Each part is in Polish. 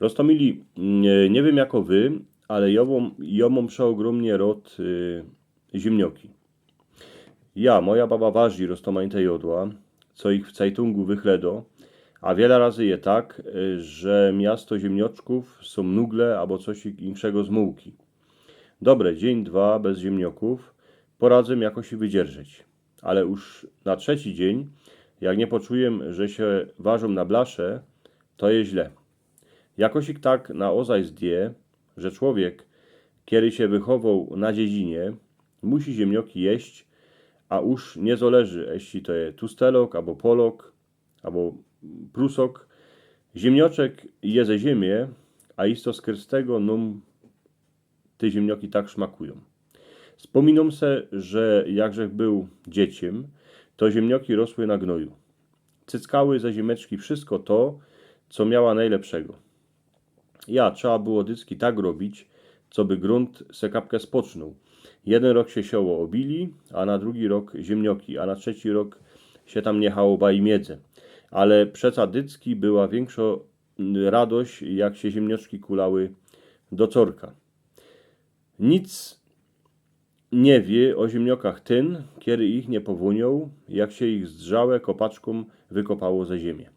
Rostomili, nie, wiem jako wy, ale ja mam przeogromnie rod y, ziemnioki. Ja, moja baba waży roztomańte jodła, co ich w cajtungu wychledo, a wiele razy je tak, y, że miasto ziemnioczków są nugle albo coś inszego z mułki. Dobre, dzień, dwa bez ziemnioków, poradzę jakoś i wydzierżyć. Ale już na trzeci dzień, jak nie poczuję, że się ważą na blasze, to jest źle. Jakoś ich tak na ozaj zdje, że człowiek, kiedy się wychował na dziedzinie, musi ziemnioki jeść, a już nie zależy, jeśli to jest tustelok, albo polok, albo prusok. Ziemnioczek je ze ziemię, a isto z krystego num te ziemnioki tak szmakują. Wspominam se, że jakże był dzieciem, to ziemnioki rosły na gnoju. Cyckały ze ziemeczki wszystko to, co miała najlepszego. Ja, trzeba było dycki tak robić, co by grunt se kapkę spoczną. Jeden rok się sioło obili, a na drugi rok ziemnioki, a na trzeci rok się tam niechało baj miedzę. Ale przeca dycki była większa radość, jak się ziemnioczki kulały do corka. Nic nie wie o ziemniokach ten, kiedy ich nie powunią, jak się ich zdrzałe kopaczką wykopało ze ziemię.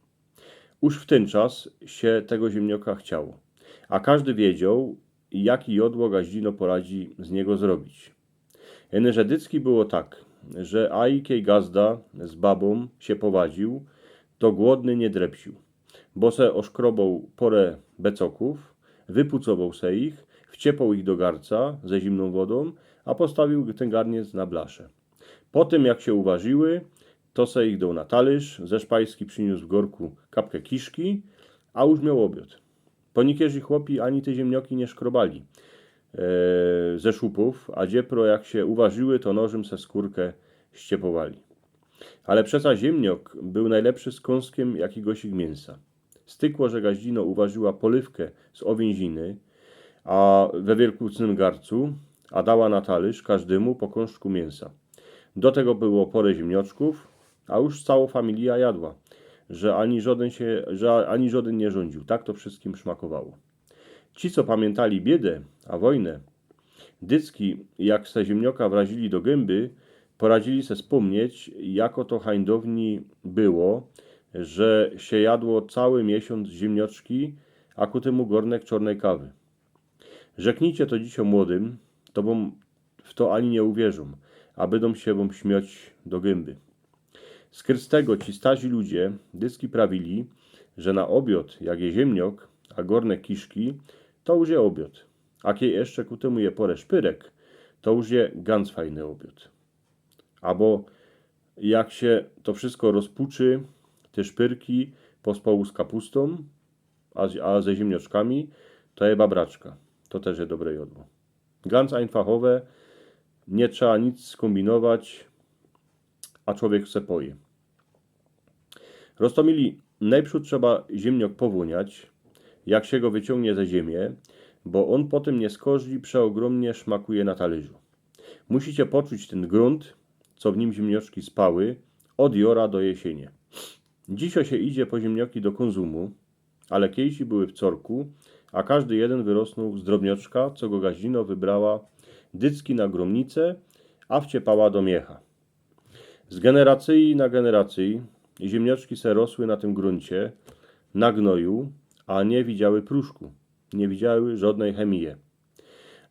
Już w ten czas się tego ziemnioka chciało, a każdy wiedział, jaki jodło gaździno poradzi z niego zrobić. Jedne dycki było tak, że a jakiej gazda z babą się powadził, to głodny nie drepsił, bo se oszkrobał porę becoków, wypucował se ich, wciepał ich do garca ze zimną wodą, a postawił ten garniec na blaszę. Po tym, jak się uważyły, to se ich dał na talerz, ze szpajski przyniósł w gorku kapkę kiszki, a już miał obiad. Ponikierzy chłopi ani te ziemnioki nie szkrobali e, ze szupów, a dziepro jak się uważyły, to nożem se skórkę ściepowali. Ale przeca ziemniok był najlepszy z kąskiem jakiegoś mięsa. Stykło, że gaździno uważyła polywkę z owięziny, a we wielkucnym garcu, a dała na talerz każdemu po kąszku mięsa. Do tego było porę ziemnioczków, a już cała familia jadła, że ani żaden, się, że ani żaden nie rządził. Tak to wszystkim szmakowało. Ci, co pamiętali biedę, a wojnę, dycki, jak se ziemnioka wrazili do gęby, poradzili se wspomnieć, jako to hańdowni było, że się jadło cały miesiąc ziemnioczki, a ku temu gornek czarnej kawy. Rzeknijcie to dzieciom młodym, to bom w to ani nie uwierzą, a będą się wam śmiać do gęby. Z krystego ci starzy ludzie dyski prawili, że na obiad, jak je ziemniok, a gorne kiszki, to już je obiad. A kiedy jeszcze ku temu je porę szpyrek, to już je ganz fajny obiad. Albo jak się to wszystko rozpuczy, te szpyrki pospołu z kapustą, a, a ze ziemnioczkami, to je babraczka. To też jest dobre jodło. Ganz einfachowe, nie trzeba nic skombinować, a człowiek chce poje. Rostomili, najprzód trzeba ziemniok powoniać, jak się go wyciągnie ze ziemię, bo on potem nie skorzy, przeogromnie szmakuje na talerzu. Musicie poczuć ten grunt, co w nim ziemnioczki spały, od jora do jesienie. Dzisiaj się idzie po ziemnioki do konsumu, ale kiejsi były w corku, a każdy jeden wyrosnął z drobnioczka, co go gaździno wybrała dycki na gromnicę, a wciepała do miecha. Z generacji na generacji ziemnioczki se rosły na tym gruncie, na gnoju, a nie widziały pruszku, nie widziały żadnej chemii.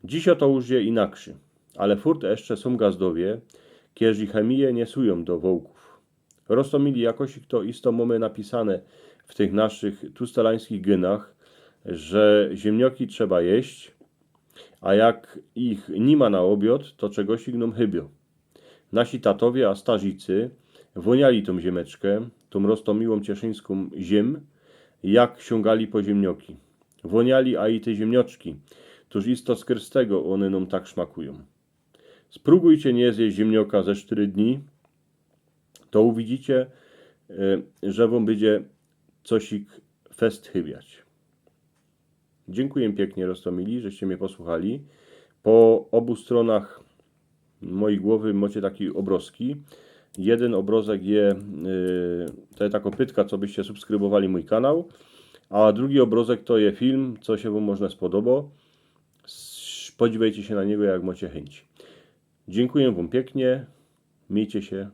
Dziś to już je inakszy, ale furt jeszcze są gazdowie, kierzy chemię nie sują do wołków. Rostomili jakoś to isto mamy napisane w tych naszych tustelańskich genach, że ziemnioki trzeba jeść, a jak ich nie ma na obiad, to czegoś igną chybio. Nasi tatowie, a starzicy woniali tą ziemeczkę, tą rostomiłą cieszyńską ziem, jak sięgali po ziemnioki. Woniali, a i te ziemnioczki, tuż isto z krystego one nam tak szmakują. Spróbujcie nie zjeść ziemnioka ze cztery dni, to uwidzicie, e, że wam będzie coś ich fest chybiać. Dziękuję pięknie Rostomili, żeście mnie posłuchali. Po obu stronach mojej głowy macie takie obrazki. Jeden obrazek je, yy, to jest taka pytka, co byście subskrybowali mój kanał, A drugi obrazek to jest film, co się Wam można spodoba. Spodziewajcie się na niego, jak macie chęć. Dziękuję Wam pięknie. Miejcie się.